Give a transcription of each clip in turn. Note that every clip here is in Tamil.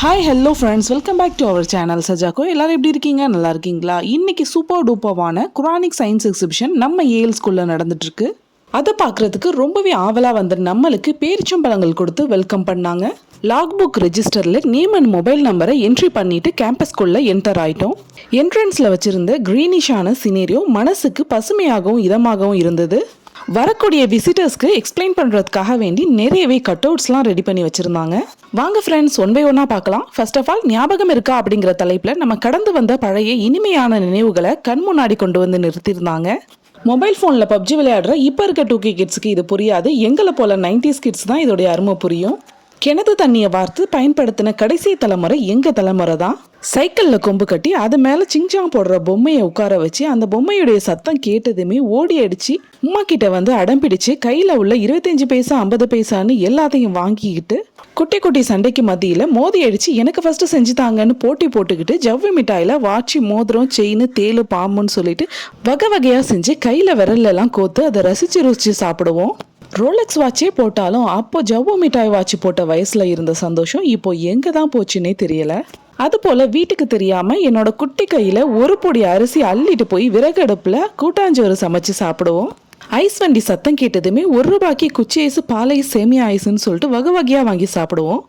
Hi hello friends welcome back to our channel Sajakko எல்லோரும் எப்படி இருக்கீங்க? நல்லா இருக்கீங்களா? இன்னைக்கு சூப்பர் டூப்பவான குரானிக் சயின்ஸ் எக்ஸிபிஷன் நம்ம ஏஎல் ஸ்கூலில் நடந்துட்டுருக்கு. அதை பார்க்குறதுக்கு ரொம்பவே ஆவலாக வந்த நம்மளுக்கு பேரிச்சம்பழங்கள் கொடுத்து வெல்கம் பண்ணாங்க. லாக் புக் ரெஜிஸ்டரில் நேம் அண்ட் மொபைல் நம்பரை என்ட்ரி பண்ணிட்டு கேம்பஸ்குள்ளே என்டர் ஆயிட்டோம். என்ட்ரன்ஸில் வச்சிருந்த க்ரீனிஷான சினேரியோ மனசுக்கு பசுமையாகவும் இதமாகவும் இருந்தது. வரக்கூடிய விசிட்டர்ஸ்க்கு எக்ஸ்பிளைன் பண்ணுறதுக்காக வேண்டி நிறையவே கட் அவுட்ஸ்லாம் ரெடி பண்ணி வச்சுருந்தாங்க. வாங்க ஃப்ரெண்ட்ஸ் ஒன் பை ஒன்னாக பார்க்கலாம். ஃபர்ஸ்ட் ஆஃப் ஆல் ஞாபகம் இருக்கா அப்படிங்கிற தலைப்பில் நம்ம கடந்து வந்த பழைய இனிமையான நினைவுகளை கண் முன்னாடி கொண்டு வந்து நிறுத்தியிருந்தாங்க. மொபைல் ஃபோனில் பப்ஜி விளையாடுற இப்போ இருக்க டூ கே கிட்ஸுக்கு இது புரியாது. எங்களை போல நைன்டிஸ் கிட்ஸ் தான் இதோடைய அருமை புரியும். கிணத்து தண்ணியை வார்த்து பயன்படுத்தின கடைசி தலைமுறை எங்கள் தலைமுறை தான்? சைக்கிளில் கொம்பு கட்டி அது மேலே சிங்சாங் போடுற பொம்மையை உட்கார வச்சு அந்த பொம்மையுடைய சத்தம் கேட்டதுமே ஓடி அடிச்சு உமா கிட்ட வந்து அடம் பிடிச்சு கையில் உள்ள இருபத்தஞ்சு பைசா ஐம்பது பைசான்னு எல்லாத்தையும் வாங்கிக்கிட்டு குட்டி குட்டி சண்டைக்கு மத்தியில் மோதி அடிச்சு எனக்கு ஃபஸ்ட்டு செஞ்சு தாங்கன்னு போட்டி போட்டுக்கிட்டு ஜவ்வி மிட்டாயில் வாட்சி மோதிரம் செயின் தேலு பாம்புன்னு சொல்லிட்டு வகை வகையாக செஞ்சு கையில் விரல்லெல்லாம் கோத்து அதை ரசித்து ருசிச்சு சாப்பிடுவோம். ரோலெக்ஸ் வாட்சே போட்டாலும் அப்போ ஜவ்வு மிட்டாய் வாட்ச் போட்ட வயசில் இருந்த சந்தோஷம் இப்போ எங்கே தான் போச்சுன்னே தெரியலை. அதுபோல வீட்டுக்கு தெரியாம என்னோட குட்டி கையில ஒரு பொடி அரிசி அள்ளிட்டு போய் விறகடுப்புல கூட்டாஞ்சோறு சமைச்சு சாப்பிடுவோம். ஐஸ் வண்டி சத்தம் கேட்டதுமே ஒரு ரூபாய்க்கு குச்சி ஐஸ் பாலை சேமியா ஐஸ்ன்னு சொல்லிட்டு வகை வகையா வாங்கி சாப்பிடுவோம்.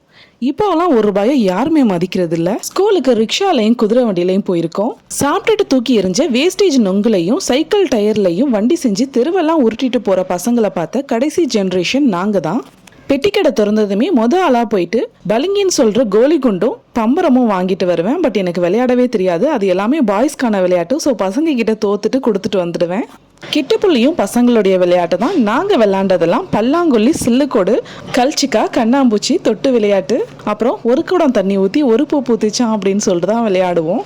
இப்போலாம் ஒரு ரூபாயை யாருமே மதிக்கிறது இல்ல ஸ்கூலுக்கு ரிக்ஷாலையும் குதிரை வண்டியிலையும் போயிருக்கோம். சாப்பிட்டுட்டு தூக்கி எறிஞ்ச வேஸ்டேஜ் நொங்குலையும் சைக்கிள் டயர்லையும் வண்டி செஞ்சு தெருவெல்லாம் உருட்டிட்டு போற பசங்களை பார்த்த கடைசி ஜென்ரேஷன் நாங்க தான் பெட்டிக்கடை திறந்ததுமே மொத ஆளா போயிட்டு பலிங்கின்னு சொல்ற கோலி குண்டும் பம்பரமும் வாங்கிட்டு வருவேன். பட் எனக்கு விளையாடவே தெரியாது. அது எல்லாமே பாய்ஸ்க்கான விளையாட்டு. ஸோ பசங்க கிட்ட தோத்துட்டு கொடுத்துட்டு வந்துடுவேன். கிட்டப்புள்ளியும் பசங்களுடைய விளையாட்டு தான். நாங்கள் விளையாண்டதெல்லாம் பல்லாங்குழி சில்லுக்கோடு கல்ச்சிக்கா கண்ணாம்பூச்சி தொட்டு விளையாட்டு. அப்புறம் ஒரு குடம் தண்ணி ஊற்றி ஒரு பூ பூத்திச்சான் அப்படின்னு சொல்லிட்டு தான் விளையாடுவோம்.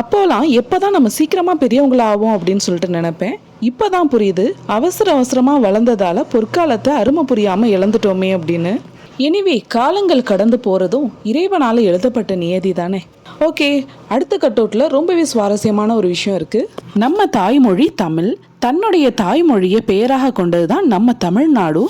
அப்போலாம் எப்போ தான் நம்ம சீக்கிரமாக பெரியவங்களாகும் அப்படின்னு சொல்லிட்டு நினைப்பேன். இப்போதான் புரியுது. அவசர அவசரமாக வளர்ந்ததால் பொற்காலத்தை அருமை புரியாமல் இழந்துட்டோமே அப்படின்னு. எனிவே காலங்கள் கடந்து போகிறதும் இறைவனால் எழுதப்பட்ட நியதி தானே. ஓகே அடுத்த கட்டோட்டில் ரொம்பவே சுவாரஸ்யமான ஒரு விஷயம் இருக்குது நம்ம தாய்மொழி தமிழ். தன்னுடைய தாய்மொழியை பெயராக கொண்டது தான் நம்ம தமிழ்நாடு.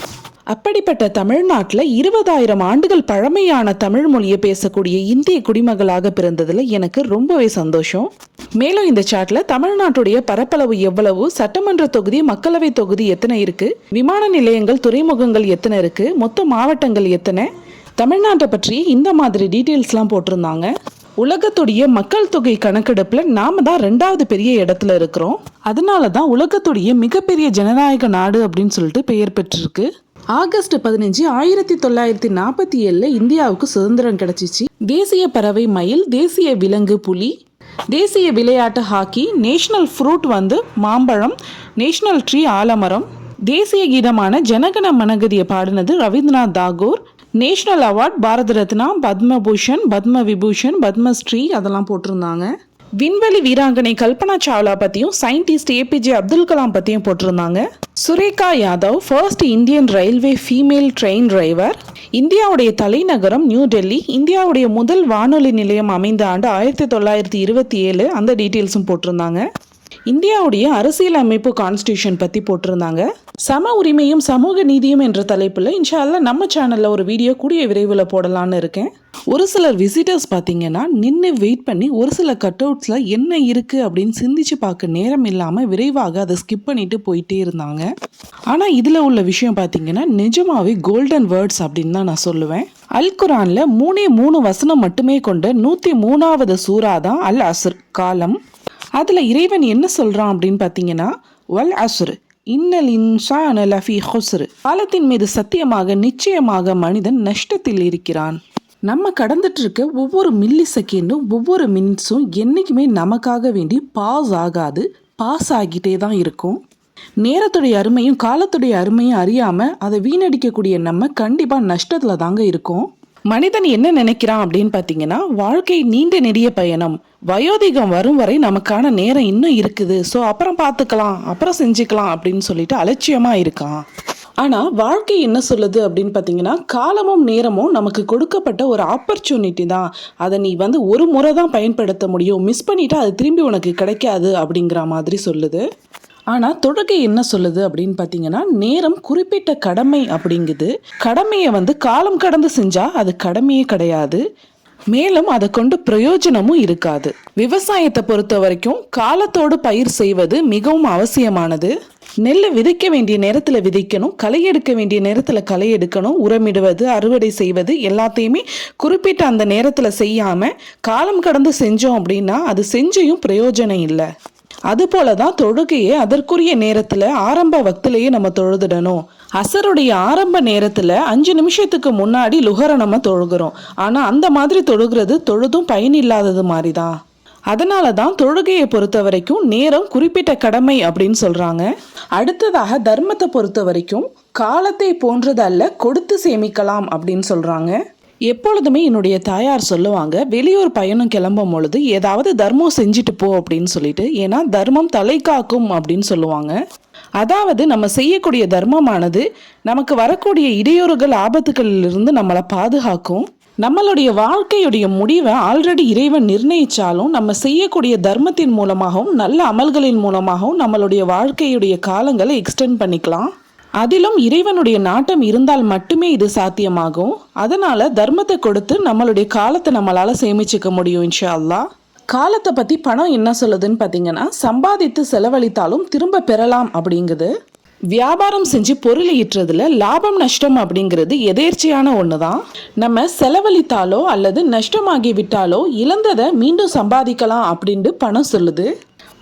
அப்படிப்பட்ட தமிழ்நாட்டில் இருபதாயிரம் ஆண்டுகள் பழமையான தமிழ் மொழியை பேசக்கூடிய இந்திய குடிமகளாக பிறந்ததில் எனக்கு ரொம்பவே சந்தோஷம். மேலும் இந்த சாட்ல தமிழ்நாட்டுடைய பரப்பளவு எவ்வளவு சட்டமன்ற தொகுதி மக்களவை தொகுதி எத்தனை இருக்கு விமான நிலையங்கள் துறைமுகங்கள் எத்தனை இருக்கு மொத்த மாவட்டங்கள் எத்தனை தமிழ்நாட்டை பற்றி இந்த மாதிரி டீட்டெயில்ஸ்லாம் போட்டிருந்தாங்க. உலகத்துடைய மக்கள் தொகை கணக்கெடுப்புல நாம தான் ரெண்டாவது பெரிய இடத்துல இருக்கிறோம். அதனால தான் உலகத்துடைய மிகப்பெரிய ஜனநாயக நாடு அப்படின்னு சொல்லிட்டு பெயர் பெற்றிருக்கு. ஆகஸ்ட் பதினஞ்சு ஆயிரத்தி தொள்ளாயிரத்தி நாற்பத்தி ஏழில் இந்தியாவுக்கு சுதந்திரம் கிடைச்சிச்சு. தேசிய பறவை மயில் தேசிய விலங்கு புலி தேசிய விளையாட்டு ஹாக்கி நேஷனல் ஃப்ரூட் வந்து மாம்பழம் நேஷனல் ட்ரீ ஆலமரம் தேசிய கீதமான ஜனகண மனகதியை பாடினது ரவீந்திரநாத் தாகூர் நேஷனல் அவார்ட் பாரத ரத்னா பத்மபூஷன் பத்ம விபூஷன் பத்மஸ்ரீ அதெல்லாம் போட்டிருந்தாங்க. விண்வெளி வீராங்கனை கல்பனா சாவ்லா பற்றியும் சயின்டிஸ்ட் ஏபிஜே அப்துல் கலாம் பற்றியும் போட்டிருந்தாங்க. Surekha Yadav first Indian railway female train driver இந்தியாவுடைய தலைநகரம் நியூ டெல்லி. இந்தியாவுடைய முதல் வானொலி நிலையம் அமைந்த ஆண்டு ஆயிரத்தி தொள்ளாயிரத்தி இருபத்தி ஏழு அந்த டீட்டெயில்ஸும் போட்டிருந்தாங்க. இந்தியாவுடைய அரசியல் அமைப்பு கான்ஸ்டியூஷன் பற்றி போட்டிருந்தாங்க. சம உரிமையும் சமூக நீதியும் என்ற தலைப்பில் இன்ஷால்ல நம்ம சேனலில் ஒரு வீடியோ கூடிய விரைவில் போடலான்னு இருக்கேன். ஒரு சிலர் விசிட்டர்ஸ் பார்த்தீங்கன்னா நின்று வெயிட் பண்ணி ஒரு சில கட் அவுட்ஸில் என்ன இருக்குது அப்படின்னு சிந்திச்சு பார்க்க நேரம் இல்லாமல் விரைவாக அதை ஸ்கிப் பண்ணிட்டு போயிட்டே இருந்தாங்க. ஆனால் இதில் உள்ள விஷயம் பார்த்தீங்கன்னா நிஜமாவே கோல்டன் வேர்ட்ஸ் அப்படின்னு தான் நான் சொல்லுவேன். அல் குரானில் மூணே மூணு வசனம் மட்டுமே கொண்ட நூற்றி மூணாவது சூறா தான் அல் அசுர் காலம். அதில் இறைவன் என்ன சொல்கிறான் அப்படின்னு பார்த்தீங்கன்னா வல் அசுரு இன்னல் இன்சான் லஃபி ஹொசுரு காலத்தின் மீது சத்தியமாக நிச்சயமாக மனிதன் நஷ்டத்தில் இருக்கிறான். நம்ம கடந்துட்டு இருக்க ஒவ்வொரு மில்லி செகண்டும் ஒவ்வொரு மினிட்ஸும் என்றைக்குமே நமக்காக வேண்டி பாஸ் ஆகாது பாஸ் ஆகிட்டே தான் இருக்கும். நேரத்துடைய அருமையும் காலத்துடைய அருமையும் அறியாமல் அதை வீணடிக்கக்கூடிய நம்ம கண்டிப்பாக நஷ்டத்தில் தாங்க இருக்கோம். மனிதன் என்ன நினைக்கிறான் அப்படின்னு பார்த்தீங்கன்னா வாழ்க்கை நீண்ட நெடிய பயணம். வயோதிகம் வரும் வரை நமக்கான நேரம் இன்னும் இருக்குது. ஸோ அப்புறம் பார்த்துக்கலாம் அப்புறம் செஞ்சுக்கலாம் அப்படின்னு சொல்லிட்டு அலட்சியமாக இருக்கான். ஆனால் வாழ்க்கை என்ன சொல்லுது அப்படின்னு பார்த்தீங்கன்னா காலமும் நேரமும் நமக்கு கொடுக்கப்பட்ட ஒரு ஆப்பர்ச்சுனிட்டி தான். அதை நீ வந்து ஒரு முறை தான் பயன்படுத்த முடியும். மிஸ் பண்ணிட்டா அது திரும்பி உனக்கு கிடைக்காது அப்படிங்கிற மாதிரி சொல்லுது. ஆனால் தொழுகை என்ன சொல்லுது அப்படின்னு பார்த்தீங்கன்னா நேரம் குறிப்பிட்ட கடமை அப்படிங்குது. கடமையை வந்து காலம் கடந்து செஞ்சால் அது கடமையே கிடையாது. மேலும் அதை கொண்டு பிரயோஜனமும் இருக்காது. விவசாயத்தை பொறுத்த வரைக்கும் காலத்தோடு பயிர் செய்வது மிகவும் அவசியமானது. நெல்லை விதைக்க வேண்டிய நேரத்தில் விதைக்கணும் களை எடுக்க வேண்டிய நேரத்தில் களை எடுக்கணும் உரமிடுவது அறுவடை செய்வது எல்லாத்தையுமே குறிப்பிட்ட அந்த நேரத்தில் செய்யாமல் காலம் கடந்து செஞ்சோம் அப்படின்னா அது செஞ்சையும் பிரயோஜனம் இல்லை. அதுபோல தான் தொழுகையை அதற்குரிய நேரத்தில் ஆரம்ப வக்திலேயே நம்ம தொழுதுடணும். அசருடைய ஆரம்ப நேரத்தில் அஞ்சு நிமிஷத்துக்கு முன்னாடி லுகரை நம்ம தொழுகிறோம். ஆனால் அந்த மாதிரி தொழுகிறது தொழுதும் பயனில்லாதது மாதிரி தான் அதனால தான் தொழுகையை பொறுத்த வரைக்கும் நேரம் குறிப்பிட்ட கடமை அப்படின்னு சொல்கிறாங்க அடுத்ததாக தர்மத்தை பொறுத்த வரைக்கும் காலத்தை போன்றது அல்ல கொடுத்து சேமிக்கலாம் அப்படின்னு சொல்கிறாங்க எப்பொழுதுமே என்னுடைய தாயார் சொல்லுவாங்க வெளியூர் பயணம் கிளம்பும் பொழுது ஏதாவது தர்மம் செஞ்சுட்டு போ அப்படின்னு சொல்லிட்டு. ஏன்னா தர்மம் தலை காக்கும் அப்படின்னு சொல்லுவாங்க. அதாவது நம்ம செய்யக்கூடிய தர்மமானது நமக்கு வரக்கூடிய இடையூறுகள் ஆபத்துகளிலிருந்து நம்மளை பாதுகாக்கும். நம்மளுடைய வாழ்க்கையுடைய முடிவை ஆல்ரெடி இறைவன் நிர்ணயிச்சாலும் நம்ம செய்யக்கூடிய தர்மத்தின் மூலமாகவும் நல்ல அமல்களின் மூலமாகவும் நம்மளுடைய வாழ்க்கையுடைய காலங்களை எக்ஸ்டெண்ட் பண்ணிக்கலாம். அதிலும் இறைவனுடைய நாட்டம் இருந்தால் மட்டுமே இது சாத்தியமாகும். அதனால தர்மத்தை கொடுத்து நம்மளுடைய காலத்தை நம்மளால சேமிச்சுக்க முடியும் இன்ஷா அல்லாஹ் காலத்தை பத்தி பணம் என்ன சொல்லுதுன்னு பார்த்தீங்கன்னா சம்பாதித்து செலவழித்தாலும் திரும்ப பெறலாம் அப்படிங்குது. வியாபாரம் செஞ்சு பொருள் ஈட்டுறதுல லாபம் நஷ்டம் அப்படிங்கிறது எதேர்ச்சியான ஒன்று தான் நம்ம செலவழித்தாலோ அல்லது நஷ்டமாகி விட்டாலோ இழந்ததை மீண்டும் சம்பாதிக்கலாம் அப்படின்ட்டு பணம் சொல்லுது.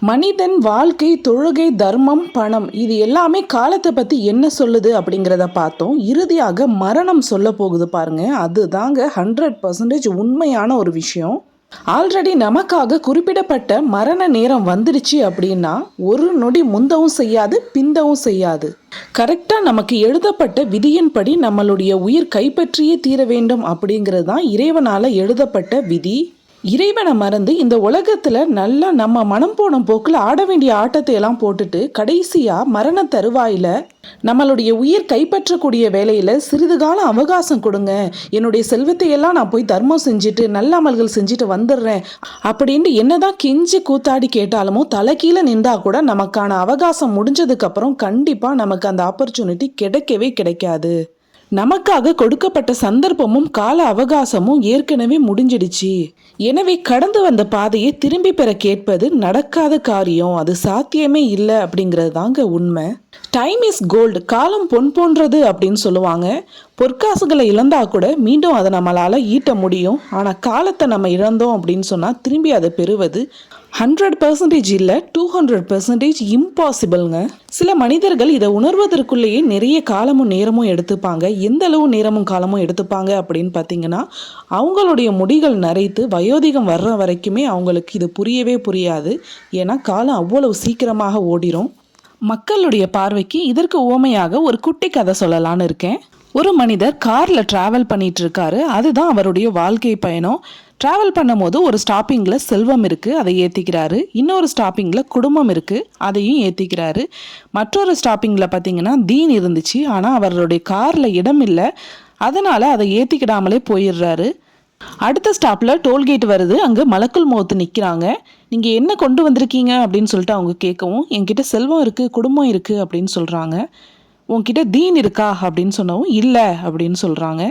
மனிதன் வாழ்க்கை தொழுகை தர்மம் பணம் இது எல்லாமே காலத்தை பற்றி என்ன சொல்லுது அப்படிங்கிறத பார்த்தோம். இறுதியாக மரணம் சொல்ல போகுது பாருங்க. அதுதாங்க ஹண்ட்ரட் பர்சன்டேஜ் உண்மையான ஒரு விஷயம். ஆல்ரெடி நமக்காக குறிப்பிடப்பட்ட மரண நேரம் வந்துடுச்சு அப்படின்னா ஒரு நொடி முந்தவும் செய்யாது பிந்தவும் செய்யாது. கரெக்டாக நமக்கு எழுதப்பட்ட விதியின்படி நம்மளுடைய உயிர் கைப்பற்றியே தீர வேண்டும் அப்படிங்கிறது தான் இறைவனால் எழுதப்பட்ட விதி. இறைவனை மறந்து இந்த உலகத்தில் நல்லா நம்ம மனம் போன போக்கில் ஆட வேண்டிய ஆட்டத்தை எல்லாம் போட்டுட்டு கடைசியாக மரண தருவாயில் நம்மளுடைய உயிர் கைப்பற்றக்கூடிய வேலையில் சிறிது காலம் அவகாசம் கொடுங்க. என்னுடைய செல்வத்தை எல்லாம் நான் போய் தர்மம் செஞ்சுட்டு நல்ல அமல்கள் செஞ்சுட்டு வந்துடுறேன். அப்படின்ட்டு என்னதான் கெஞ்சி கூத்தாடி கேட்டாலுமோ தலை கீழே நின்றா கூட நமக்கான அவகாசம் முடிஞ்சதுக்கப்புறம் கண்டிப்பாக நமக்கு அந்த ஆப்பர்ச்சுனிட்டி கிடைக்கவே கிடைக்காது. நமக்காக கொடுக்கப்பட்ட சந்தர்ப்பமும் கால அவகாசமும் ஏற்கனவே முடிஞ்சிடுச்சு. எனவே கடந்து வந்த பாதையை திரும்பி பெற கேட்பது நடக்காத காரியம். அது சாத்தியமே இல்லை அப்படிங்கிறது தாங்க உண்மை. டைம் இஸ் கோல்டு காலம் பொன் போன்றது அப்படின்னு சொல்லுவாங்க. பொற்காசுகளை இழந்தா கூட மீண்டும் அதை நம்மளால் ஈட்ட முடியும். ஆனால் காலத்தை நம்ம இழந்தோம் அப்படின்னு சொன்னால் திரும்பி அதை பெறுவது ஹண்ட்ரட் பர்சன்டேஜ் இல்லை டூ ஹண்ட்ரட் பர்சன்டேஜ் இம்பாசிபிள்ங்க சில மனிதர்கள் இதை உணர்வதற்குள்ளேயே நிறைய காலமும் நேரமும் எடுத்துப்பாங்க. எந்த அளவு நேரமும் காலமும் எடுத்துப்பாங்க அப்படின்னு பார்த்தீங்கன்னா அவங்களுடைய முடிகள் நரைத்து வயோதிகம் வர்ற வரைக்குமே அவங்களுக்கு இது புரியவே புரியாது. ஏன்னா காலம் அவ்வளவு சீக்கிரமாக ஓடிரும். மக்களுடைய பார்வைக்கு இதற்கு உவமையாக ஒரு குட்டி கதை சொல்லலான்னு இருக்கேன். ஒரு மனிதர் காரில் ட்ராவல் பண்ணிட்டு இருக்காரு. அதுதான் அவருடைய வாழ்க்கை பயணம். ட்ராவல் பண்ணும்போது ஒரு ஸ்டாப்பிங்கில் செல்வம் இருக்குது அதை ஏற்றிக்கிறாரு இன்னொரு ஸ்டாப்பிங்கில் குடும்பம் இருக்குது அதையும் ஏற்றிக்கிறாரு மற்றொரு ஸ்டாப்பிங்கில் பார்த்தீங்கன்னா தீன் இருந்துச்சு ஆனால் அவருடைய காரில் இடம் இல்லை. அதனால் அதை ஏற்றிக்கிடாமலே போயிடுறாரு. அடுத்த ஸ்டாப்பில் டோல்கேட் வருது அங்கே மலக்குள் முகத்து நிற்கிறாங்க நீங்கள் என்ன கொண்டு வந்திருக்கீங்க அப்படின்னு சொல்லிட்டு அவங்க கேட்கவும் என்கிட்ட செல்வம் இருக்குது குடும்பம் இருக்குது அப்படின்னு சொல்கிறாங்க உன்கிட்ட தீன் இருக்கா அப்படின்னு சொன்னவும் இல்லை அப்படின்னு சொல்கிறாங்க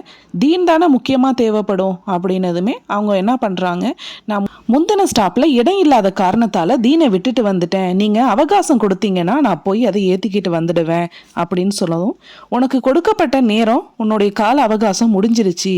தீன் தானே முக்கியமாக தேவைப்படும் அப்படின்னதுமே அவங்க என்ன பண்ணுறாங்க நான் முந்தின ஸ்டாப்பில் இடம் இல்லாத காரணத்தால் தீனை விட்டுட்டு வந்துட்டேன். நீங்கள் அவகாசம் கொடுத்தீங்கன்னா நான் போய் அதை ஏற்றிக்கிட்டு வந்துடுவேன் அப்படின்னு சொல்லவும் உனக்கு கொடுக்கப்பட்ட நேரம் உன்னுடைய கால அவகாசம் முடிஞ்சிருச்சு.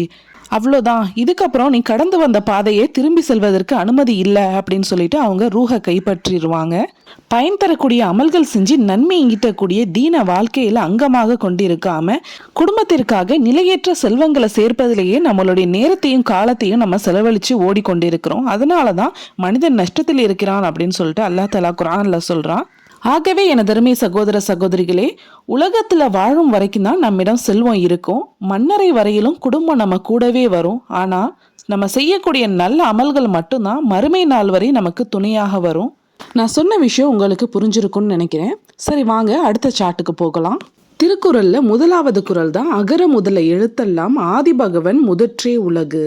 அவ்வளோதான். இதுக்கப்புறம் நீ கடந்து வந்த பாதையை திரும்பி செல்வதற்கு அனுமதி இல்லை அப்படின்னு சொல்லிட்டு அவங்க ரூஹை கைப்பற்றிடுவாங்க பயன் தரக்கூடிய அமல்கள் செஞ்சு நன்மை ஈட்டக்கூடிய தீன வாழ்க்கையில அங்கமாக கொண்டிருக்காம குடும்பத்திற்காக நிலையற்ற செல்வங்களை சேர்ப்பதிலேயே நம்மளுடைய நேரத்தையும் காலத்தையும் நம்ம செலவழிச்சு ஓடிக்கொண்டிருக்கிறோம். அதனால தான் மனிதன் நஷ்டத்தில் இருக்கிறான் அப்படின்னு சொல்லிட்டு அல்லா தலா குரான்ல சொல்றான். ஆகவே எனதருமை சகோதர சகோதரிகளே உலகத்தில் வாழும் வரைக்கும் தான் நம்மிடம் செல்வம் இருக்கும். மன்னரை வரையிலும் குடும்பம் நம்ம கூடவே வரும். ஆனால் நம்ம செய்யக்கூடிய நல்ல அமல்கள் மட்டும்தான் மறுமை நாள் வரை நமக்கு துணையாக வரும். நான் சொன்ன விஷயம் உங்களுக்கு புரிஞ்சிருக்கும்னு நினைக்கிறேன். சரி வாங்க அடுத்த சாட்டுக்கு போகலாம். திருக்குறள்ல முதலாவது குறள் தான் அகர முதல எழுத்தெல்லாம் ஆதிபகவன் முதற்றே உலகு.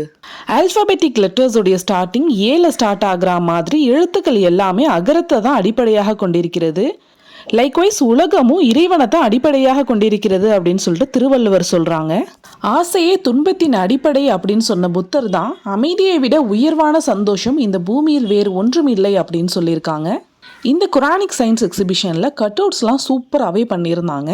ஆல்பாபெட்டிக் லெட்டர்ஸோடைய ஸ்டார்டிங் ஏல ஸ்டார்ட் ஆகிற மாதிரி எழுத்துக்கள் எல்லாமே அகரத்தை தான் அடிப்படையாக கொண்டிருக்கிறது. லைக்வைஸ் உலகமும் இறைவனை தான் அடிப்படையாக கொண்டிருக்கிறது அப்படின்னு சொல்லிட்டு திருவள்ளுவர் சொல்றாங்க. ஆசையே துன்பத்தின் அடிப்படை அப்படின்னு சொன்ன புத்தர் தான் அமைதியை விட உயர்வான சந்தோஷம் இந்த பூமியில் வேறு ஒன்றும் இல்லை அப்படின்னு சொல்லியிருக்காங்க. இந்த குரானிக் சயின்ஸ் எக்ஸிபிஷனில் கட்அவுட்ஸ்லாம் சூப்பராகவே பண்ணியிருந்தாங்க.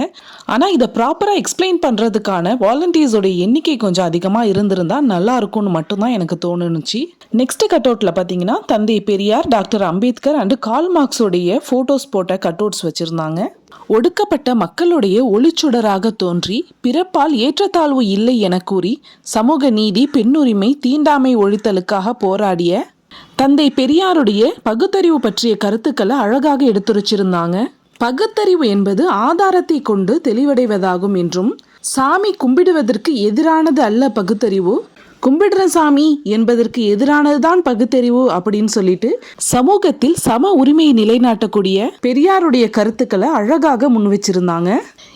ஆனால் இதை ப்ராப்பராக எக்ஸ்பிளைன் பண்ணுறதுக்கான வாலண்டியர்ஸோடைய எண்ணிக்கை கொஞ்சம் அதிகமாக இருந்திருந்தால் நல்லா இருக்கும்னு மட்டும்தான் எனக்கு தோணுனுச்சு. நெக்ஸ்ட் கட்அவுட்டில் பார்த்தீங்கன்னா தந்தை Periyar doctor Ambedkar and Karl மார்க்ஸோடைய photos போட்ட கட்அவுட்ஸ் வச்சுருந்தாங்க. ஒடுக்கப்பட்ட மக்களுடைய ஒளிச்சுடராக தோன்றி பிறப்பால் ஏற்றத்தாழ்வு இல்லை என கூறி சமூக நீதி பெண்ணுரிமை தீண்டாமை ஒழித்தலுக்காக போராடிய தந்தை பெரியாருடைய பகுத்தறிவு பற்றிய கருத்துக்களை அழகாக எடுத்துரைச்சிருந்தாங்க. பகுத்தறிவு என்பது ஆதாரத்தை கொண்டு தெளிவடைவதாகும் என்றும் சாமி கும்பிடுவதற்கு எதிரானது அல்ல பகுத்தறிவு. கும்பிடுற சாமி என்பதற்கு எதிரானதுதான் பகுத்தறிவு அப்படின்னு சொல்லிட்டு சமூகத்தில் சம உரிமையை நிலைநாட்டக்கூடிய பெரியாருடைய கருத்துக்களை அழகாக முன் வச்சிருந்தாங்க.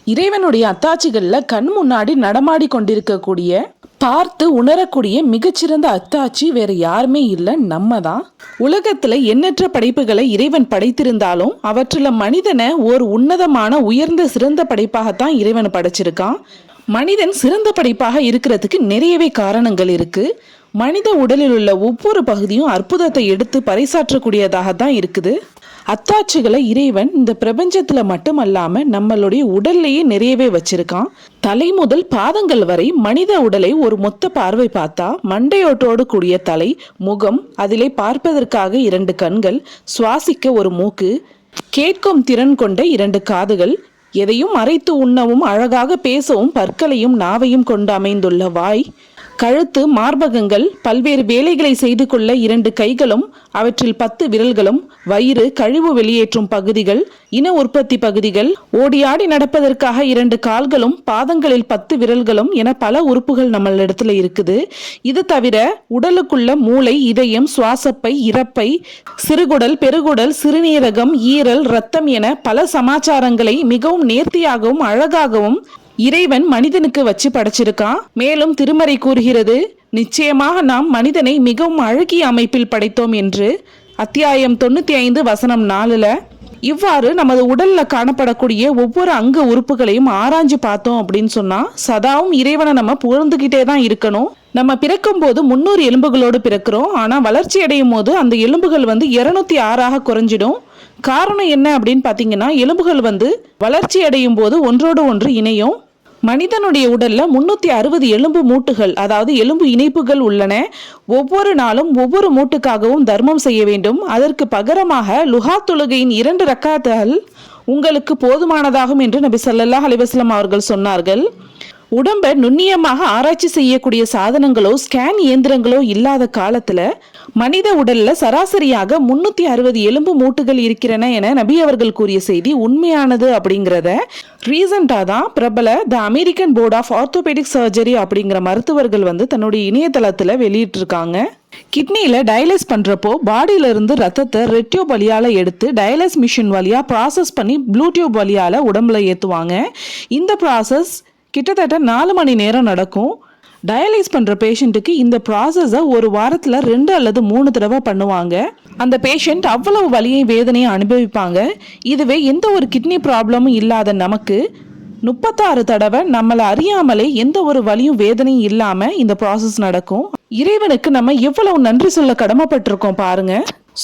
இறைவனுடைய அத்தாட்சிகள்ல கண் முன்னாடி நடமாடி கொண்டிருக்கக்கூடிய பார்த்து உணரக்கூடிய மிகச்சிறந்த அத்தாட்சி வேற யாருமே இல்லை நம்ம தான் உலகத்துல எண்ணற்ற படைப்புகளை இறைவன் படைத்திருந்தாலும் அவற்றில் மனிதனை ஒரு உன்னதமான உயர்ந்த சிறந்த படைப்பாகத்தான் இறைவன் படைச்சிருக்கான். மனிதன் சிறந்த படைப்பாக இருக்கிறதுக்கு நிறையவே காரணங்கள் இருக்கு. மனித உடலில் உள்ள ஒவ்வொரு பகுதியும் அற்புதத்தை எடுத்து பறைசாற்றக்கூடியதாக தான் இருக்குது. அத்தாட்சிகளை இறைவன் இந்த பிரபஞ்சத்துல மட்டுமல்லாம நம்மளுடைய உடல்லையே நிறையவே வச்சிருக்கான். தலை முதல் பாதங்கள் வரை மனித உடலை ஒரு மொத்த பார்வை பார்த்தா மண்டையோட்டோடு கூடிய தலை முகம் அதிலே பார்ப்பதற்காக இரண்டு கண்கள் சுவாசிக்க ஒரு மூக்கு கேட்கும் திறன் கொண்ட இரண்டு காதுகள் எதையும் மறைத்து உண்ணவும் அழகாக பேசவும் பற்களையும் நாவையும் கொண்டு அமைந்துள்ள வாய். கழுத்து மார்பகங்கள் பல்வேறு வேலைகளை செய்து கொள்ள இரண்டு கைகளும் அவற்றில் பத்து விரல்களும் வயிறு கழிவு வெளியேற்றும் பகுதிகள் இன உற்பத்தி பகுதிகள் ஓடியாடி நடப்பதற்காக இரண்டு கால்களும் பாதங்களில் பத்து விரல்களும் என பல உறுப்புகள் நம்மளிடத்துல இருக்குது. இது தவிர உடலுக்குள்ள மூளை இதயம் சுவாசப்பை இறப்பை சிறுகுடல் பெருகுடல் சிறுநீரகம் ஈரல் ரத்தம் என பல சமாச்சாரங்களை மிகவும் நேர்த்தியாகவும் அழகாகவும் இறைவன் மனிதனுக்கு வச்சு படைச்சிருக்கான் மேலும் திருமறை கூறுகிறது நிச்சயமாக நாம் மனிதனை மிகவும் அழகிய அமைப்பில் படைத்தோம் என்று அத்தியாயம் தொண்ணூத்தி ஐந்து வசனம் நாலுல இவ்வாறு நமது உடல்ல காணப்படக்கூடிய ஒவ்வொரு அங்க உறுப்புகளையும் ஆராய்ஞ்சு பார்த்தோம் அப்படின்னு சொன்னா சதாவும் இறைவனை நம்ம புகழ்ந்துகிட்டே தான் இருக்கணும். நம்ம பிறக்கும் போது முன்னூறு எலும்புகளோடு பிறக்கிறோம். ஆனா வளர்ச்சி அடையும் போது அந்த எலும்புகள் வந்து இருநூத்தி ஆறாக குறைஞ்சிடும். காரணம் என்ன அப்படின்னு பார்த்தீங்கன்னா எலும்புகள் வந்து வளர்ச்சி அடையும் போது ஒன்றோடு ஒன்று இணையும். மனிதனுடைய உடல்ல முன்னூத்தி அறுபது எலும்பு மூட்டுகள் அதாவது எலும்பு இணைப்புகள் உள்ளன. ஒவ்வொரு நாளும் ஒவ்வொரு மூட்டுக்காகவும் தர்மம் செய்ய வேண்டும். அதற்கு பகரமாக லுஹா தொழுகையின் இரண்டு ரக்காத்துகள் உங்களுக்கு போதுமானதாகும் என்று நபி சல்லல்லாஹ் அலைஹி அவர்கள் சொன்னார்கள். உடம்பை நுண்ணியமாக ஆராய்ச்சி செய்யக்கூடிய சாதனங்களோ ஸ்கேன் இயந்திரங்களோ இல்லாத காலத்துல மனித உடல்ல சராசரியாக முன்னூத்தி அறுபது எலும்பு மூட்டுகள் இருக்கிறன என நபி அவர்கள் கூறிய செய்தி உண்மையானது அப்படிங்கிறத ரீசண்டாக தான் பிரபல the American board of orthopaedic surgery அப்படிங்கிற மருத்துவர்கள் வந்து தன்னுடைய இணையதளத்துல வெளியிட்டிருக்காங்க. கிட்னியில் டயலிஸ் பண்ணுறப்போ பாடியில இருந்து ரத்தத்தை ரெட்டியூப் வழியால் எடுத்து டயலிஸ் மிஷின் வழியாக ப்ராசஸ் பண்ணி ப்ளூடியூப் வழியால் உடம்புல ஏற்றுவாங்க இந்த ப்ராசஸ் கிட்டத்தட்ட நாலு மணி நேரம் நடக்கும். டயலைஸ் பண்ணுற பேஷண்ட்டுக்கு இந்த ப்ராசஸை ஒரு வாரத்தில் ரெண்டு அல்லது மூணு தடவை பண்ணுவாங்க. அந்த பேஷண்ட் அவ்வளவு வலியை வேதனையை அனுபவிப்பாங்க. இதுவே எந்த ஒரு கிட்னி ப்ராப்ளமும் இல்லாத நமக்கு முப்பத்தாறு தடவை நம்மளை அறியாமலே எந்த ஒரு வலியும் வேதனையும் இல்லாமல் இந்த ப்ராசஸ் நடக்கும். இறைவனுக்கு நம்ம எவ்வளவு நன்றி சொல்ல கடமைப்பட்டிருக்கோம் பாருங்க.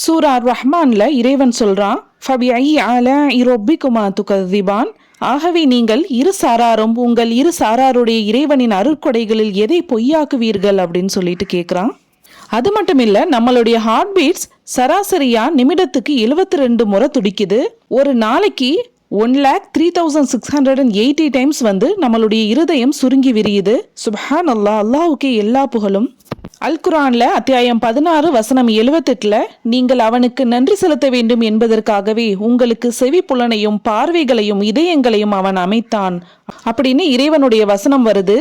சூரா ரஹ்மான்ல இறைவன் சொல்றான் ஃபபி ஐ ஆல இரொப்பிக்குமா துகதிபான் ஆகவே நீங்கள் இரு சாராரும் உங்கள் இரு சாராருடைய இறைவனின் அருட்கொடைகளில் எதை பொய்யாக்குவீர்கள் அப்படின்னு சொல்லிட்டு கேட்குறான் அது மட்டும் இல்லை நம்மளுடைய ஹார்ட் பீட்ஸ் சராசரியா நிமிடத்துக்கு 72 ரெண்டு முறை துடிக்குது. ஒரு நாளைக்கு one lakh three thousand six hundred and eighty times வந்து நம்மளுடைய இருதயம் சுருங்கி விரியுது. சுபஹான் அல்லா அல்லாவுக்கு எல்லா புகழும். அல் குரான்ல அத்தியாயம் பதினாறு வசனம் எழுவத்தெட்டுல நீங்கள் அவனுக்கு நன்றி செலுத்த வேண்டும் என்பதற்காகவே உங்களுக்கு செவி புலனையும் பார்வைகளையும் இதயங்களையும் அவன் அமைத்தான். அப்படின்னு இறைவனுடைய வசனம் வருது.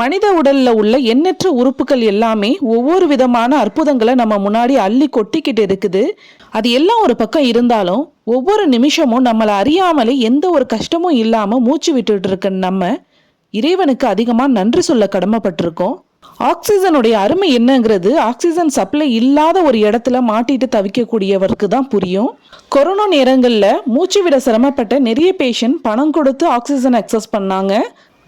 மனித உடல்ல உள்ள எண்ணற்ற உறுப்புகள் எல்லாமே ஒவ்வொரு விதமான அற்புதங்களை நம்ம முன்னாடி அள்ளி கொட்டிக்கிட்டு இருக்குது. அது எல்லாம் ஒரு பக்கம் இருந்தாலும் ஒவ்வொரு நிமிஷமும் நம்மளை அறியாமலே எந்த ஒரு கஷ்டமும் இல்லாமல் மூச்சு விட்டுட்டு இருக்க நம்ம இறைவனுக்கு அதிகமாக நன்றி சொல்ல கடமைப்பட்டிருக்கோம். ஆக்சிஜனுடைய அருமை என்னங்கிறது ஆக்சிஜன் சப்ளை இல்லாத ஒரு இடத்துல மாட்டிட்டு தவிக்கக்கூடியவருக்கு தான் புரியும். கொரோனா நேரங்களில் மூச்சு விட சிரமப்பட்ட நிறைய பேஷண்ட் பணம் கொடுத்து ஆக்சிஜன் அக்சஸ் பண்ணாங்க.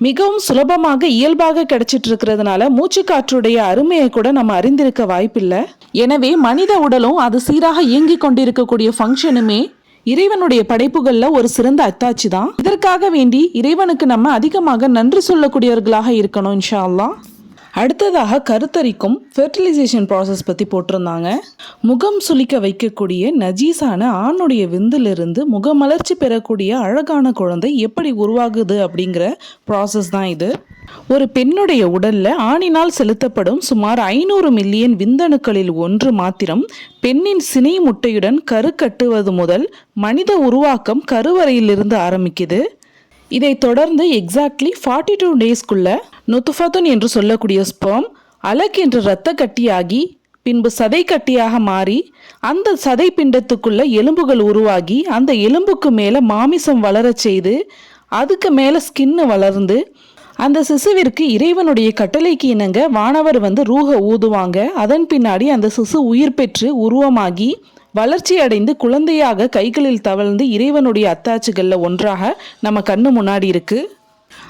மிகவும் சுலபமாக இயல்பாக கிடைச்சிட்டு இருக்கிறதுனால மூச்சுக்காற்றுடைய அருமையை கூட நம்ம அறிந்திருக்க வாய்ப்பில்லை. எனவே மனித உடலும் அது சீராக இயங்கிக் கொண்டிருக்கக்கூடிய ஃபங்க்ஷனுமே இறைவனுடைய படைப்புகள்ல ஒரு சிறந்த அத்தாட்சி தான். இதற்காக வேண்டி இறைவனுக்கு நம்ம அதிகமாக நன்றி சொல்லக்கூடியவர்களாக இருக்கணும் இன்ஷா அல்லாஹ். அடுத்ததாக கருத்தரிக்கும் ஃபெர்டிலைசேஷன் ப்ராசஸ் பற்றி போட்டிருந்தாங்க. முகம் சுளிக்க வைக்கக்கூடிய நஜீஸான ஆணுடைய விந்திலிருந்து முகமலர்ச்சி பெறக்கூடிய அழகான குழந்தை எப்படி உருவாகுது அப்படிங்கிற ப்ராசஸ் தான் இது. ஒரு பெண்ணுடைய உடல்ல ஆணினால் செலுத்தப்படும் சுமார் ஐநூறு மில்லியன் விந்தணுக்களில் ஒன்று மாத்திரம் பெண்ணின் சினை முட்டையுடன் கரு கட்டுவது முதல் மனித உருவாக்கம் கருவறையிலிருந்து ஆரம்பிக்குது. இதைத் தொடர்ந்து எக்ஸாக்ட்லி ஃபார்ட்டி டூ டேஸ்க்குள்ள நுத்துஃபத்துன் என்று சொல்லக்கூடிய ஸ்பெர்ம் அலக் என்ற இரத்த கட்டியாகி பின்பு சதை கட்டியாக மாறி அந்த சதை பிண்டத்துக்குள்ள எலும்புகள் உருவாகி அந்த எலும்புக்கு மேலே மாமிசம் வளரச் செய்து அதுக்கு மேலே ஸ்கின்னு வளர்ந்து அந்த சிசுவிற்கு இறைவனுடைய கட்டளைக்கு இணங்க வானவர் வந்து ரூக ஊதுவாங்க. அதன் பின்னாடி அந்த சிசு உயிர் பெற்று உருவமாகி வளர்ச்சி அடைந்து குழந்தையாக கைகளில் தவழ்ந்து இறைவனுடைய அத்தாட்சிகளில் ஒன்றாக நம்ம கண்ணு முன்னாடி இருக்கு.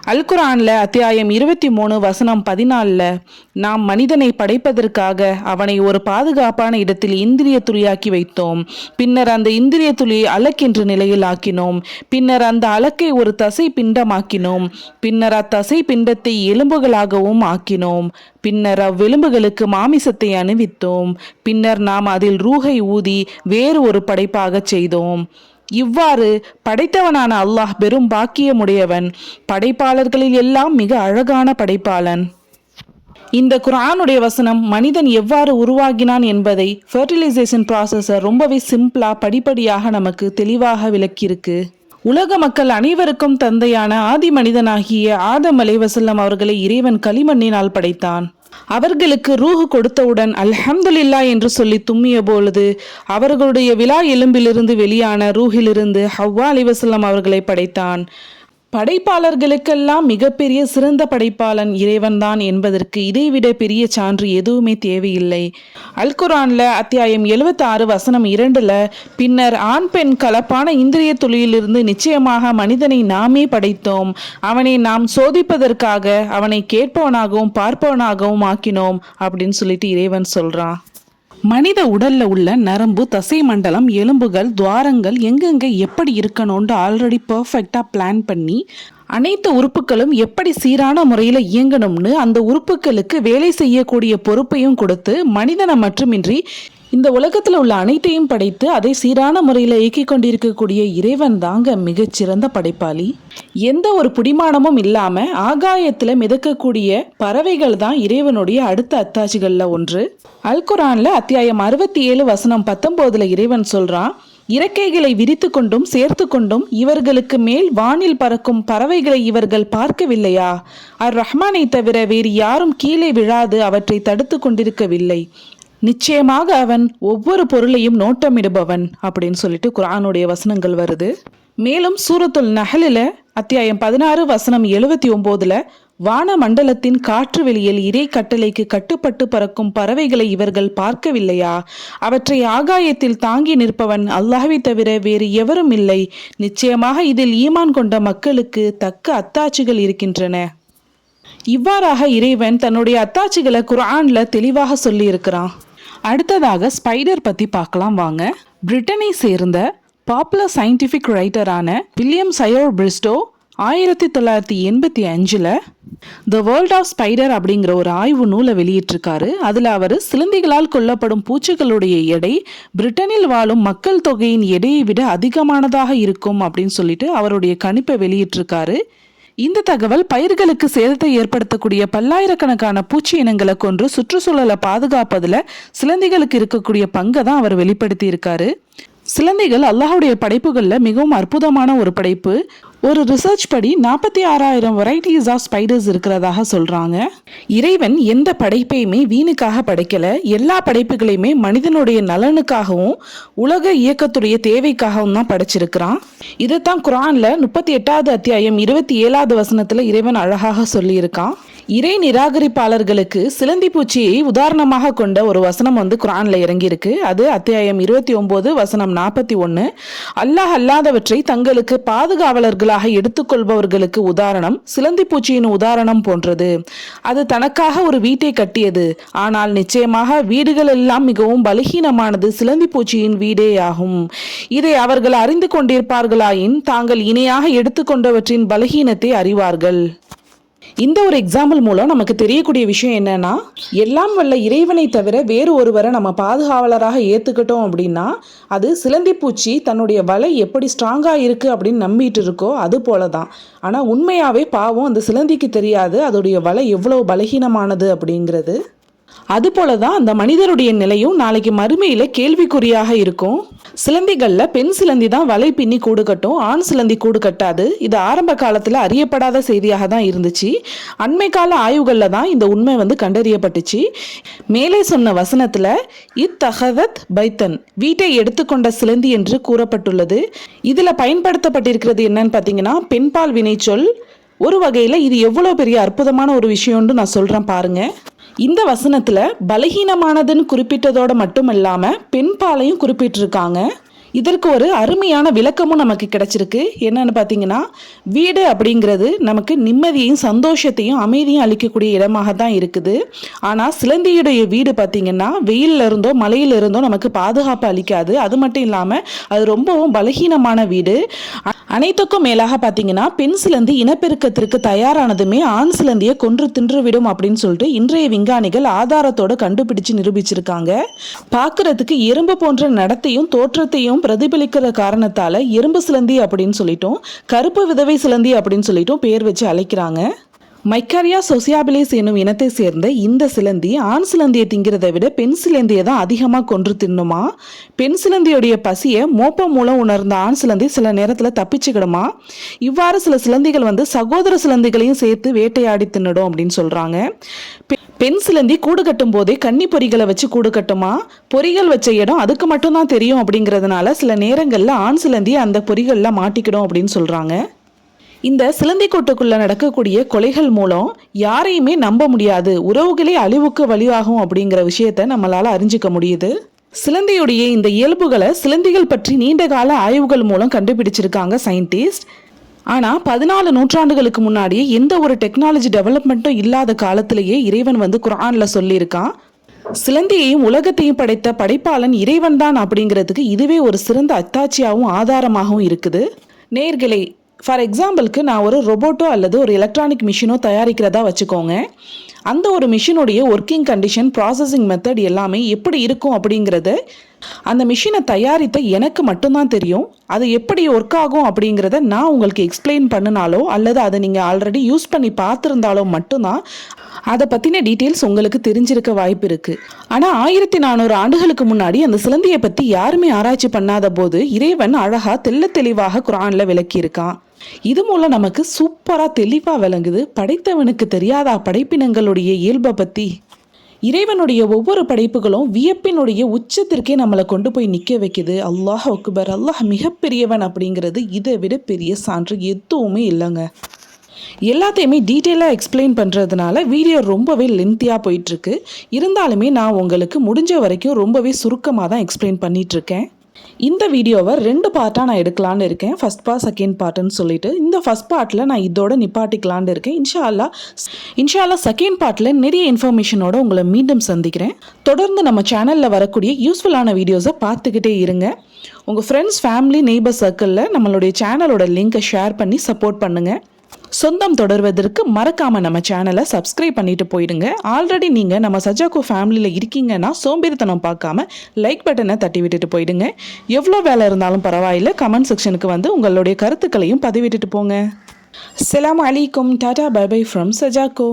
அல்குரான்ல அத்தியாயம் இருபத்தி மூணு வசனம் பதினாலில் நாம் மனிதனை படைப்பதற்காக அவனை ஒரு பாதுகாப்பான இடத்தில் இந்திரிய துளியாக்கி வைத்தோம். பின்னர் அந்த இந்திரிய துளியை அலக்கென்ற நிலையில் ஆக்கினோம். பின்னர் அந்த அலக்கை ஒரு தசை பிண்டமாக்கினோம் பின்னர் அத்தசை பிண்டத்தை எலும்புகளாகவும் ஆக்கினோம். பின்னர் அவ்வெலும்புகளுக்கு மாமிசத்தை அணிவித்தோம். பின்னர் நாம் அதில் ரூகை ஊதி வேறு ஒரு படைப்பாகச் செய்தோம். இவ்வாறு படைத்தவனான அல்லாஹ் பெரும் பாக்கியமுடையவன். படைப்பாளர்களில் எல்லாம் மிக அழகான படைப்பாளன். இந்த குரானுடைய வசனம் மனிதன் எவ்வாறு உருவாகினான் என்பதை ஃபர்டிலைசேஷன் ப்ராசஸை ரொம்பவே சிம்பிளாக படிப்படியாக நமக்கு தெளிவாக விளக்கியிருக்கு. உலக மக்கள் அனைவருக்கும் தந்தையான ஆதி மனிதனாகிய ஆதம் அலைவசல்லம் அவர்களை இறைவன் களிமண்ணினால் படைத்தான். அவர்களுக்கு ரூஹு கொடுத்தவுடன் அல்ஹம்துலில்லா என்று சொல்லி தும்மிய பொழுது அவர்களுடைய விழா எலும்பிலிருந்து வெளியான ரூஹிலிருந்து ஹவ்வா அலிவசல்லம் அவர்களை படைத்தான். படைப்பாளர்களுக்கெல்லாம் மிகப்பெரிய சிறந்த படைப்பாளன் இறைவன்தான் என்பதற்கு இதைவிட பெரிய சான்று எதுவுமே தேவையில்லை. அல்குரானில் அத்தியாயம் 76 வசனம் இரண்டுல பின்னர் ஆண் பெண் கலப்பான இந்திரிய துளியிலிருந்து நிச்சயமாக மனிதனை நாமே படைத்தோம். அவனை நாம் சோதிப்பதற்காக அவனை கேட்பவனாகவும் பார்ப்பவனாகவும் ஆக்கினோம் அப்படின்னு சொல்லிட்டு இறைவன் சொல்றான். மனித உடல்ல உள்ள நரம்பு தசை மண்டலம் எலும்புகள் துவாரங்கள் எங்கெங்க எப்படி இருக்கணும்னு ஆல்ரெடி பர்ஃபெக்டா பிளான் பண்ணி அனைத்து உறுப்புகளும் எப்படி சீரான முறையில் இயங்கணும்னு அந்த உறுப்புகளுக்கு வேலை செய்யக்கூடிய பொறுப்பையும் கொடுத்து மனிதனை மட்டுமின்றி இந்த உலகத்தில் உள்ள அனைத்தையும் படைத்து அதை சீரான முறையில் இயக்கிக் கொண்டிருக்கக்கூடிய இறைவன் தாங்க மிகச்சிறந்த படைப்பாளி. எந்த ஒரு புடிமானமும் இல்லாம ஆகாயத்துல மிதக்கக்கூடிய பறவைகள் தான் இறைவனுடைய அடுத்த அத்தாட்சிகள்ல ஒன்று. அல்குரானில் அத்தியாயம் அறுபத்தி ஏழு வசனம் பத்தொன்பதுல இறைவன் சொல்றான் இறக்கைகளை விரித்து கொண்டும் சேர்த்து கொண்டும் இவர்களுக்கு மேல் வானில் பறக்கும் பறவைகளை இவர்கள் பார்க்கவில்லையா? அர் ரஹ்மானை தவிர வேறு யாரும் கீழே விழாது அவற்றை தடுத்து கொண்டிருக்கவில்லை. நிச்சயமாக அவன் ஒவ்வொரு பொருளையும் நோட்டமிடுபவன் அப்படின்னு சொல்லிட்டு குரானுடைய வசனங்கள் வருது. மேலும் சூரத்துல் நகலில் அத்தியாயம் பதினாறு வசனம் எழுபத்தி ஒம்போதில் வான மண்டலத்தின் காற்று வெளியில் இறை கட்டளைக்கு கட்டுப்பட்டு பறக்கும் பறவைகளை இவர்கள் பார்க்கவில்லையா? அவற்றை ஆகாயத்தில் தாங்கி நிற்பவன் அல்லாஹ்வை தவிர வேறு எவரும் இல்லை. நிச்சயமாக இதில் ஈமான் கொண்ட மக்களுக்கு தக்க அத்தாட்சிகள் இருக்கின்றன. இவ்வாறாக இறைவன் தன்னுடைய அத்தாட்சிகளை குரான்ல தெளிவாக சொல்லியிருக்கிறான். அடுத்ததாக ஸ்பைடர் பத்தி பார்க்கலாம் வாங்க. பிரிட்டனை சேர்ந்த பாப்புலர் சயின்டிஃபிக் ரைட்டரான வில்லியம் சயோர் பிரிஸ்டோ ஆயிரத்தி தொள்ளாயிரத்தி எண்பத்தி அஞ்சில் த வேர்ல்ட் ஆஃப் ஸ்பைடர் அப்படிங்கிற ஒரு ஆய்வு நூலை வெளியிட்டிருக்காரு. அதில் அவர் சிலந்திகளால் கொல்லப்படும் பூச்சிகளுடைய எடை பிரிட்டனில் வாழும் மக்கள் தொகையின் எடையை விட அதிகமானதாக இருக்கும் அப்படின்னு சொல்லிட்டு அவருடைய கணிப்பை வெளியிட்டிருக்காரு. இந்த தகவல் பயிர்களுக்கு சேதத்தை ஏற்படுத்தக்கூடிய பல்லாயிரக்கணக்கான பூச்சி இனங்களை கொன்று சுற்றுச்சூழலை பாதுகாப்பதில் சிலந்திகளுக்கு இருக்கக்கூடிய பங்கை தான் அவர் வெளிப்படுத்தி இருக்காரு சிலந்திகள் அல்லாஹுடைய படைப்புகளில் மிகவும் அற்புதமான ஒரு படைப்பு. ஒரு ரிசர்ச் படி நாற்பத்தி ஆறாயிரம் வெரைட்டிஸ் ஆஃப் ஸ்பைடர்ஸ் இருக்கிறதாக சொல்றாங்க. இறைவன் எந்த படைப்பையுமே வீணுக்காக படைக்கல. எல்லா படைப்புகளையுமே மனிதனுடைய நலனுக்காகவும் உலக இயக்கத்துடைய தேவைக்காகவும் தான் படைச்சிருக்கிறான். இதைத்தான் குரான்ல முப்பத்தி எட்டாவது அத்தியாயம் இருபத்தி ஏழாவது வசனத்துல இறைவன் அழகாக சொல்லியிருக்கான். இறை நிராகரிப்பாளர்களுக்கு சிலந்தி பூச்சியை உதாரணமாக கொண்ட ஒரு வசனம் வந்து குரான்ல இறங்கியிருக்கு. அது அத்தியாயம் இருபத்தி ஒன்பது வசனம் நாற்பத்தி ஒன்று அல்லாஹ் அல்லாதவற்றை தங்களுக்கு பாதுகாவலர்களாக உதாரணங்களாக எடுத்துக்கொள்பவர்களுக்கு உதாரணம் சிலந்தி பூச்சியின் உதாரணம் போன்றது. அது தனக்காக ஒரு வீட்டை கட்டியது. ஆனால் நிச்சயமாக வீடுகள் எல்லாம் மிகவும் பலகீனமானது சிலந்தி பூச்சியின் வீடேயாகும் இதை அவர்கள் அறிந்து கொண்டிருப்பார்களாயின் தாங்கள் இணையாக எடுத்துக்கொண்டவற்றின் பலகீனத்தை அறிவார்கள். இந்த ஒரு எக்ஸாம்பிள் மூலம் நமக்கு தெரியக்கூடிய விஷயம் என்னன்னா எல்லாம் வல்ல இறைவனை தவிர வேறு ஒருவரை நம்ம பாதுகாவலராக ஏற்றுக்கிட்டோம் அப்படின்னா அது சிலந்தி பூச்சி தன்னுடைய வலை எப்படி ஸ்ட்ராங்காக இருக்குது அப்படின்னு நம்பிட்டு இருக்கோ அது போல தான் ஆனால் உண்மையாகவே பாவம் அந்த சிலந்திக்கு தெரியாது அதோடைய வலை எவ்வளோ பலகீனமானது அப்படிங்கிறது. அதுபோல தான் அந்த மனிதருடைய நிலையும் நாளைக்கு மறுமையில் கேள்விக்குறியாக இருக்கும். சிலந்திகளில் பெண் சிலந்தி தான் வலை பின்னி கூடு கட்டும் ஆண் சிலந்தி கூடு கட்டாது. இது ஆரம்ப காலத்தில் அறியப்படாத செய்தியாக தான் இருந்துச்சு. அண்மை கால ஆய்வுகளில் தான் இந்த உண்மை வந்து கண்டறியப்பட்டுச்சு. மேலே சொன்ன வசனத்தில் இத்தகதத் பைத்தன் வீட்டை எடுத்துக்கொண்ட சிலந்தி என்று கூறப்பட்டுள்ளது. இதில் பயன்படுத்தப்பட்டிருக்கிறது என்னன்னு பார்த்தீங்கன்னா பெண்பால் வினைச்சொல் ஒரு வகையில் இது எவ்வளோ பெரிய அற்புதமான ஒரு விஷயம்னு நான் சொல்கிறேன் பாருங்கள் இந்த வசனத்தில் பலகீனமானதுன்னு குறிப்பிட்டதோட மட்டும் இல்லாமல் பெண்பாலையும் குறிப்பிட்டிருக்காங்க. இதற்கு ஒரு அருமையான விளக்கமும் நமக்கு கிடைச்சிருக்கு. என்னன்னு பார்த்தீங்கன்னா வீடு அப்படிங்கிறது நமக்கு நிம்மதியையும் சந்தோஷத்தையும் அமைதியும் அளிக்கக்கூடிய இடமாக தான் இருக்குது. ஆனால் சிலந்தியுடைய வீடு பார்த்தீங்கன்னா வெயிலில் இருந்தோ மலையில இருந்தோ நமக்கு பாதுகாப்பு அளிக்காது. அது மட்டும் இல்லாமல் அது ரொம்பவும் பலகீனமான வீடு. அனைத்துக்கும் மேலாக பார்த்தீங்கன்னா பெண் சிலந்தி இனப்பெருக்கத்திற்கு தயாரானதுமே ஆண் சிலந்தியை கொன்று தின்றுவிடும் அப்படின்னு சொல்லிட்டு இன்றைய விஞ்ஞானிகள் ஆதாரத்தோட கண்டுபிடிச்சு நிரூபிச்சிருக்காங்க. பார்க்கறதுக்கு எறும்பு போன்ற நடத்தையும் தோற்றத்தையும் பிரதிபலிக்கிற காரணத்தால எறும்பு சிலந்தி அப்படின்னு சொல்லிட்டோம் கருப்பு விதவை சிலந்தி அப்படின்னு சொல்லிட்டும் பேர் வச்சு அழைக்கிறாங்க. மைக்காரியா சொசியாபிலிஸ் என்னும் இனத்தை சேர்ந்த இந்த சிலந்தி ஆண் சிலந்தியை திங்கிறதை விட பெண் சிலந்தியை தான் அதிகமாக கொன்று தின்னுமா? பெண் சிலந்தியுடைய பசியை மோப்பம் மூலம் உணர்ந்த ஆண் சிலந்தி சில நேரத்தில் தப்பிச்சுக்கிடுமா? இவ்வாறு சில சிலந்திகள் வந்து சகோதர சிலந்திகளையும் சேர்த்து வேட்டையாடி தின்னுடும் அப்படின்னு சொல்கிறாங்க பெண் சிலந்தி கூடு கட்டும் போதே கன்னி பொறிகளை வச்சு கூடு கட்டுமா? பொறிகள் வச்ச இடம் அதுக்கு மட்டும்தான் தெரியும் அப்படிங்கிறதுனால சில நேரங்களில் ஆண் சிலந்தி அந்த பொறிகளில் மாட்டிக்கிடும் அப்படின்னு சொல்கிறாங்க இந்த சிலந்தி கோட்டுக்குள்ள நடக்கக்கூடிய கொலைகள் மூலம் யாரையுமே நம்ப முடியாது. உறவுகளே அழிவுக்கு வழியாகும் அப்படிங்கிற விஷயத்த நம்மளால அறிஞ்சிக்க முடியுது. சிலந்தியுடைய இந்த இயல்புகளை சிலந்திகள் பற்றி நீண்ட கால ஆய்வுகள் மூலம் கண்டுபிடிச்சிருக்காங்க சயின்டிஸ்ட். ஆனால் பதினாலு நூற்றாண்டுகளுக்கு முன்னாடி எந்த ஒரு டெக்னாலஜி டெவலப்மெண்ட்டும் இல்லாத காலத்திலேயே இறைவன் வந்து குரானில் சொல்லியிருக்கான். சிலந்தியையும் உலகத்தையும் படைத்த படைப்பாளன் இறைவன் தான் அப்படிங்கிறதுக்கு இதுவே ஒரு சிறந்த அத்தாட்சியாகவும் ஆதாரமாகவும் இருக்குது. நேர்களே ஃபார் எக்ஸாம்பிளுக்கு நான் ஒரு ரொபோட்டோ அல்லது ஒரு எலக்ட்ரானிக் மிஷினோ தயாரிக்கிறதா வச்சுக்கோங்க. அந்த ஒரு மிஷினுடைய ஒர்க்கிங் கண்டிஷன் ப்ராசஸிங் மெத்தட் எல்லாமே எப்படி இருக்கும் அப்படிங்கிறத அந்த மிஷினை தயாரித்த எனக்கு மட்டும்தான் தெரியும். அது எப்படி ஒர்க் ஆகும் அப்படிங்கிறத நான் உங்களுக்கு எக்ஸ்பிளைன் பண்ணினாலோ அல்லது அதை நீங்கள் ஆல்ரெடி யூஸ் பண்ணி பார்த்துருந்தாலோ மட்டும்தான் அதை பற்றின டீட்டெயில்ஸ் உங்களுக்கு தெரிஞ்சிருக்க வாய்ப்பு இருக்குது ஆனால் ஆயிரத்தி நானூறு ஆண்டுகளுக்கு முன்னாடி அந்த சிலந்தியை பற்றி யாருமே ஆராய்ச்சி பண்ணாத போது இறைவன் அழகாக தெல்ல தெளிவாக குரானில் விளக்கியிருக்கான். இது மூலம் நமக்கு சூப்பராக தெளிவாக விளங்குது. படைத்தவனுக்கு தெரியாதா படைப்பினங்களுடைய இயல்பை பற்றி இறைவனுடைய ஒவ்வொரு படைப்புகளும் வியப்பினுடைய உச்சத்திற்கே நம்மளை கொண்டு போய் நிற்க வைக்குது. அல்லாஹ் அக்பர் அல்லாஹ் மிகப்பெரியவன் அப்படிங்கிறது இதை விட பெரிய சான்று எதுவுமே இல்லைங்க. எல்லாத்தையுமே டீட்டெயிலாக எக்ஸ்பிளைன் பண்ணுறதுனால வீடியோ ரொம்பவே லென்த்தியாக போயிட்டுருக்கு இருந்தாலுமே நான் உங்களுக்கு முடிஞ்ச வரைக்கும் ரொம்பவே சுருக்கமாக தான் எக்ஸ்பிளைன் பண்ணிகிட்ருக்கேன் இந்த வீடியோவை ரெண்டு பார்ட்டாக நான் எடுக்கலான்னு இருக்கேன். ஃபஸ்ட் பார்ட் செகண்ட் பார்ட்டுன்னு சொல்லிட்டு. இந்த ஃபஸ்ட் பார்ட்டில் நான் இதோட நிப்பாட்டிக்கலான்னு இருக்கேன். இன்ஷால்லா இன்ஷால்லா செகண்ட் பார்ட்டில் நிறைய இன்ஃபர்மேஷனோட உங்களை மீண்டும் சந்திக்கிறேன். தொடர்ந்து நம்ம சேனலில் வரக்கூடிய யூஸ்ஃபுல்லான வீடியோஸை பார்த்துக்கிட்டே இருங்க. உங்கள் ஃப்ரெண்ட்ஸ் ஃபேமிலி நெய்பர் சர்க்கிளில் நம்மளுடைய சேனலோட லிங்க்கை ஷேர் பண்ணி சப்போர்ட் பண்ணுங்கள் சொந்தம் தொடர்வதற்கு மறக்காம நம்ம சேனலை சப்ஸ்கிரைப் பண்ணிட்டு போயிடுங்க. ஆல்ரெடி நீங்க நம்ம சஜாக்கோ ஃபேமிலியில் இருக்கீங்கன்னா சோம்பேறித்தனம் பார்க்காம லைக் பட்டனை தட்டி விட்டுட்டு போயிடுங்க. எவ்வளோ வேலை இருந்தாலும் பரவாயில்ல. கமெண்ட் செக்ஷனுக்கு வந்து உங்களுடைய கருத்துக்களையும் பதிவிட்டுட்டு போங்க. செலாம் அலிக்கும் tata bye bye from Sajakko